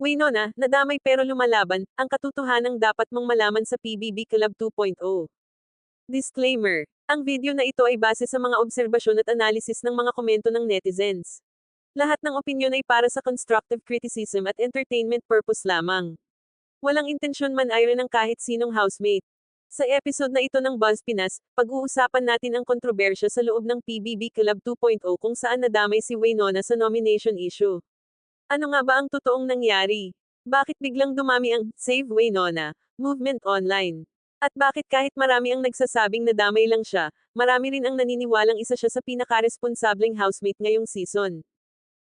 Winona, nadamay pero lumalaban, ang katotohanang dapat mong malaman sa PBB Club 2.0. Disclaimer. Ang video na ito ay base sa mga obserbasyon at analisis ng mga komento ng netizens. Lahat ng opinyon ay para sa constructive criticism at entertainment purpose lamang. Walang intensyon man ay ng kahit sinong housemate. Sa episode na ito ng Buzz Pinas, pag-uusapan natin ang kontrobersya sa loob ng PBB Club 2.0 kung saan nadamay si Waynona sa nomination issue. Ano nga ba ang totoong nangyari? Bakit biglang dumami ang Save Waynona movement online? At bakit kahit marami ang nagsasabing nadamay lang siya, marami rin ang naniniwalang isa siya sa pinakaresponsableng housemate ngayong season?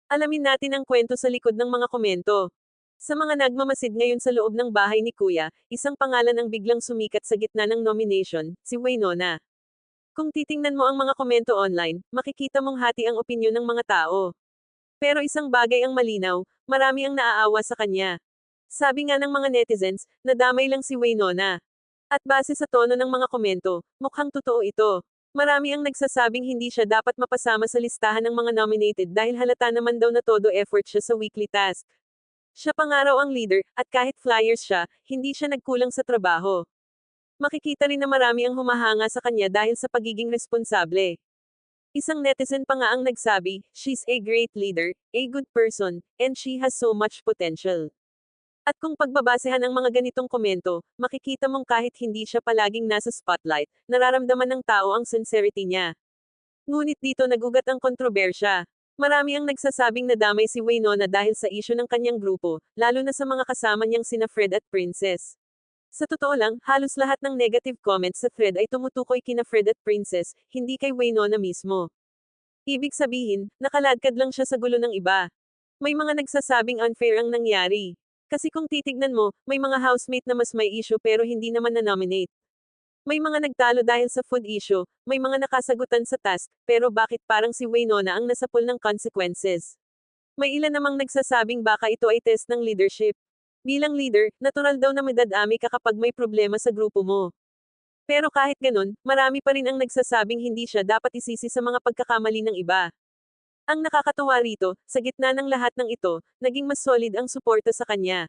Alamin natin ang kwento sa likod ng mga komento. Sa mga nagmamasid ngayon sa loob ng bahay ni Kuya, isang pangalan ang biglang sumikat sa gitna ng nomination, si Waynona. Kung titingnan mo ang mga komento online, makikita mong hati ang opinyon ng mga tao. Pero isang bagay ang malinaw, marami ang naaawa sa kanya. Sabi nga ng mga netizens, nadamay lang si Waynona. At base sa tono ng mga komento, mukhang totoo ito. Marami ang nagsasabing hindi siya dapat mapasama sa listahan ng mga nominated dahil halata naman daw na todo effort siya sa weekly task. Siya pangaraw ang leader, at kahit flyers siya, hindi siya nagkulang sa trabaho. Makikita rin na marami ang humahanga sa kanya dahil sa pagiging responsable. Isang netizen pa nga ang nagsabi, she's a great leader, a good person, and she has so much potential. At kung pagbabasehan ang mga ganitong komento, makikita mong kahit hindi siya palaging nasa spotlight, nararamdaman ng tao ang sincerity niya. Ngunit dito nagugat ang kontrobersya. Marami ang nagsasabing nadamay si Waynona dahil sa isyo ng kanyang grupo, lalo na sa mga kasama niyang sina Fred at Princess. Sa totoo lang, halos lahat ng negative comments sa thread ay tumutukoy kina Fred at Princess, hindi kay Waynona mismo. Ibig sabihin, nakaladkad lang siya sa gulo ng iba. May mga nagsasabing unfair ang nangyari. Kasi kung titignan mo, may mga housemate na mas may issue pero hindi naman na-nominate. May mga nagtalo dahil sa food issue, may mga nakasagutan sa task, pero bakit parang si Waynona ang nasapul ng consequences? May ilan namang nagsasabing baka ito ay test ng leadership. Bilang leader, natural daw na madadami ka kapag may problema sa grupo mo. Pero kahit ganun, marami pa rin ang nagsasabing hindi siya dapat isisi sa mga pagkakamali ng iba. Ang nakakatuwa rito, sa gitna ng lahat ng ito, naging mas solid ang suporta sa kanya.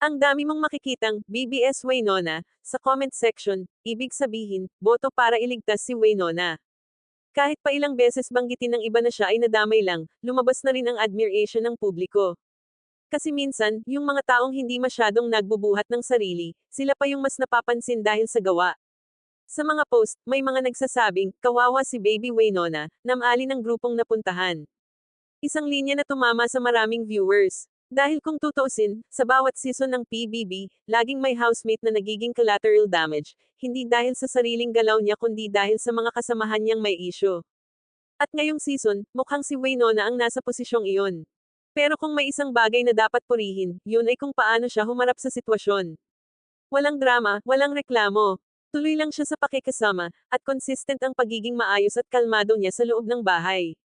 Ang dami mong makikitang, BBS Waynona, sa comment section, ibig sabihin, boto para iligtas si Waynona. Kahit pa ilang beses banggitin ng iba na siya ay nadamay lang, lumabas na rin ang admiration ng publiko. Kasi minsan, yung mga taong hindi masyadong nagbubuhat ng sarili, sila pa yung mas napapansin dahil sa gawa. Sa mga post, may mga nagsasabing, kawawa si Baby Waynona, namali ng grupong napuntahan. Isang linya na tumama sa maraming viewers. Dahil kung tutuusin, sa bawat season ng PBB, laging may housemate na nagiging collateral damage, hindi dahil sa sariling galaw niya kundi dahil sa mga kasamahan niyang may issue. At ngayong season, mukhang si Waynona ang nasa posisyong iyon. Pero kung may isang bagay na dapat purihin, yun ay kung paano siya humarap sa sitwasyon. Walang drama, walang reklamo, Tuloy lang siya sa pakikasama, at consistent ang pagiging maayos at kalmado niya sa loob ng bahay.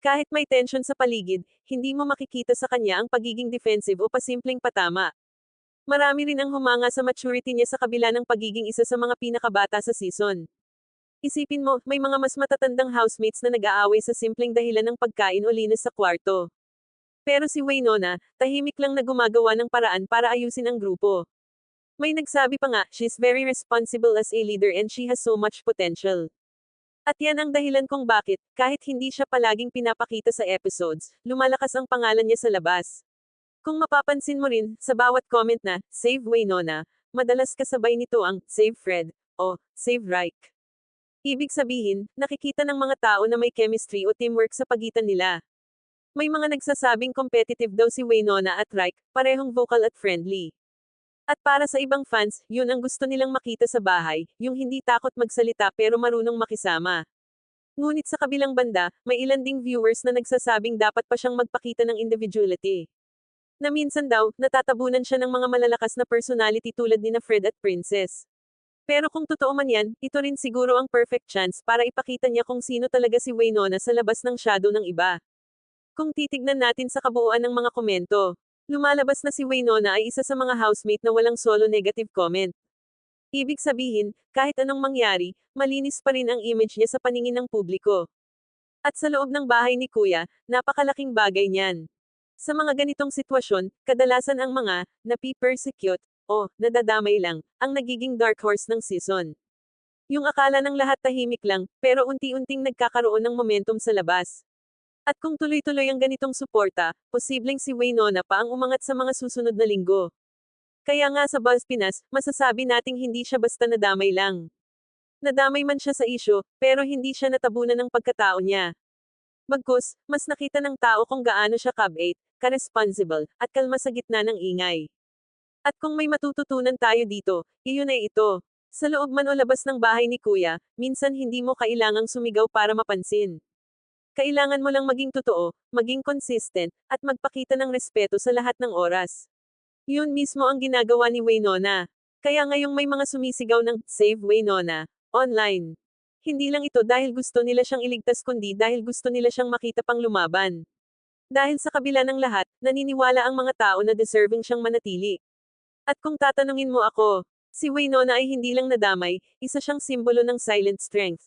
Kahit may tension sa paligid, hindi mo makikita sa kanya ang pagiging defensive o pasimpleng patama. Marami rin ang humanga sa maturity niya sa kabila ng pagiging isa sa mga pinakabata sa season. Isipin mo, may mga mas matatandang housemates na nag-aaway sa simpleng dahilan ng pagkain o linis sa kwarto. Pero si Waynona, tahimik lang na gumagawa ng paraan para ayusin ang grupo. May nagsabi pa nga, she's very responsible as a leader and she has so much potential. At yan ang dahilan kung bakit, kahit hindi siya palaging pinapakita sa episodes, lumalakas ang pangalan niya sa labas. Kung mapapansin mo rin, sa bawat comment na, Save Waynona, madalas kasabay nito ang, Save Fred, o, Save Reich. Ibig sabihin, nakikita ng mga tao na may chemistry o teamwork sa pagitan nila. May mga nagsasabing competitive daw si Waynona at Reich, parehong vocal at friendly. At para sa ibang fans, yun ang gusto nilang makita sa bahay, yung hindi takot magsalita pero marunong makisama. Ngunit sa kabilang banda, may ilan ding viewers na nagsasabing dapat pa siyang magpakita ng individuality. Na minsan daw, natatabunan siya ng mga malalakas na personality tulad ni na Fred at Princess. Pero kung totoo man yan, ito rin siguro ang perfect chance para ipakita niya kung sino talaga si Waynona sa labas ng shadow ng iba. Kung titignan natin sa kabuuan ng mga komento, Lumalabas na si Waynona ay isa sa mga housemate na walang solo negative comment. Ibig sabihin, kahit anong mangyari, malinis pa rin ang image niya sa paningin ng publiko. At sa loob ng bahay ni Kuya, napakalaking bagay niyan. Sa mga ganitong sitwasyon, kadalasan ang mga napi-persecute o nadadamay lang ang nagiging dark horse ng season. Yung akala ng lahat tahimik lang, pero unti-unting nagkakaroon ng momentum sa labas. At kung tuloy-tuloy ang ganitong suporta, posibleng si Waynona pa ang umangat sa mga susunod na linggo. Kaya nga sa Buzz Pinas, masasabi nating hindi siya basta nadamay lang. Nadamay man siya sa isyo, pero hindi siya natabunan ng pagkatao niya. Bagkus, mas nakita ng tao kung gaano siya kabait, ka-responsible, at kalma sa gitna ng ingay. At kung may matututunan tayo dito, iyon ay ito. Sa loob man o labas ng bahay ni Kuya, minsan hindi mo kailangang sumigaw para mapansin. Kailangan mo lang maging totoo, maging consistent, at magpakita ng respeto sa lahat ng oras. Yun mismo ang ginagawa ni Waynona. Kaya ngayong may mga sumisigaw ng Save Waynona online. Hindi lang ito dahil gusto nila siyang iligtas kundi dahil gusto nila siyang makita pang lumaban. Dahil sa kabila ng lahat, naniniwala ang mga tao na deserving siyang manatili. At kung tatanungin mo ako, si Waynona ay hindi lang nadamay, isa siyang simbolo ng silent strength.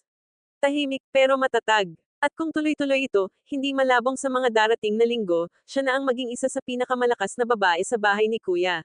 Tahimik pero matatag. At kung tuloy-tuloy ito, hindi malabong sa mga darating na linggo, siya na ang maging isa sa pinakamalakas na babae sa bahay ni Kuya.